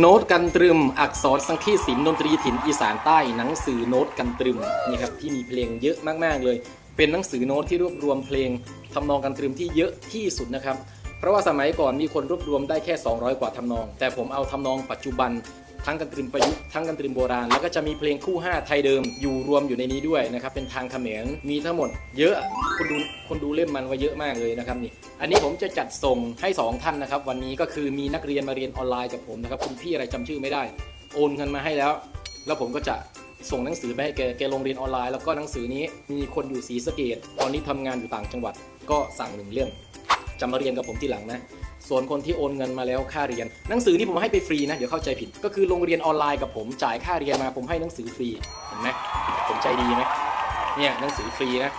โน้ตกันตรึมอักษรสังคีตศิลป์ดนตรีถิ่นอีสานใต้หนังสือโน้ตกันตรึมนี่ครับที่มีเพลงเยอะมากๆเลย เป็นหนังสือโน้ตที่รวบรวมเพลงทำนองกันตรึมที่เยอะที่สุดนะครับ เพราะว่าสมัยก่อนมีคนรวบรวมได้แค่ 200 กว่าทำนอง แต่ผมเอาทำนองปัจจุบัน ทั้งกันตรึมประยุกต์ทั้งกันตรึมโบราณ แล้วก็จะมีเพลงคู่ 5 ไทยเดิมอยู่รวมอยู่ในนี้ด้วยนะครับเป็นทางเขมรมีทั้งหมดเยอะคนดูคนดูเล่มมันว่าเยอะมากเลยนะครับนี่อันนี้ผมจะจัดส่งให้ 2 ท่านนะครับ วันนี้ก็คือมีนักเรียนมาเรียนออนไลน์กับผมนะครับคุณพี่อะไรจำชื่อไม่ได้ โอนเงินมาให้แล้ว แล้วผมก็จะส่งหนังสือไปให้แกแกลงเรียนออนไลน์แล้วก็หนังสือนี้มีคนอยู่ศรีสะเกดตอนนี้ทำงานอยู่ต่างจังหวัด ก็สั่งหนึ่งเล่มจะมาเรียนกับผมทีหลังนะ ส่วนคนที่โอนเงินมาแล้วค่าเรียน หนังสือนี่ผมให้ไปฟรีนะ เดี๋ยวเข้าใจผิด ก็คือโรงเรียนออนไลน์กับผมจ่ายค่าเรียนมาผมให้หนังสือฟรีเห็นไหมผมใจดีไหมเนี่ยหนังสือฟรีนะ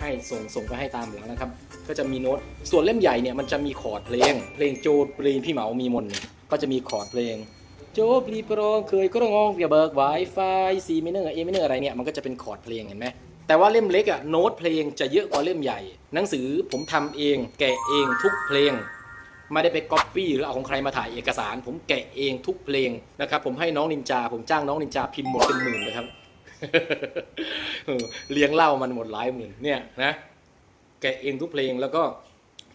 ให้ส่งส่งไปให้ตามหลังนะครับ ก็จะมีโน้ต ส่วนเล่มใหญ่เนี่ยมันจะมีคอร์ดเพลง เพลงโจดปรีพี่เหมามีมนก็จะมีคอร์ดเพลง โจปรีโปรเคยก็ร้องอย่าเบิกไวไฟซีมิเนอร์เอมิเนอร์อะไรเนี่ยมันก็จะเป็นคอร์ดเพลงเห็นไหมแต่ว่าเล่มเล็กอะโน้ตเพลงจะเยอะกว่าเล่มใหญ่ หนังสือผมทำเอง แกะเองทุกเพลง ไม่ได้ไปก๊อปปี้หรือเอาของใครมาถ่ายเอกสาร ผมแกะเองทุกเพลงนะครับผมให้น้องนินจา ผมจ้างน้องนินจาพิมพ์หมดเป็นหมื่นเลยครับเลี้ยงเหล้ามันหมดหลายหมื่นเนี่ยนะแกะเองทุกเพลงแล้วก็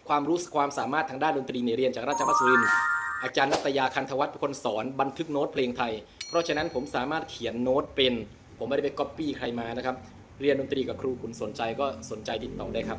ความรู้ความสามารถทางด้านดนตรีเนี่ยเรียนจากราชภัฏสุรินทร์อาจารย์นัตยาคันธวัฒน์เป็นคนสอนบันทึกโน้ตเพลงไทย เพราะฉะนั้นผมสามารถเขียนโน้ตเป็น ผมไม่ได้ไปก๊อปปี้ใครมานะครับ เรียนดนตรีกับครูคุณสนใจก็สนใจติดต่อได้ครับ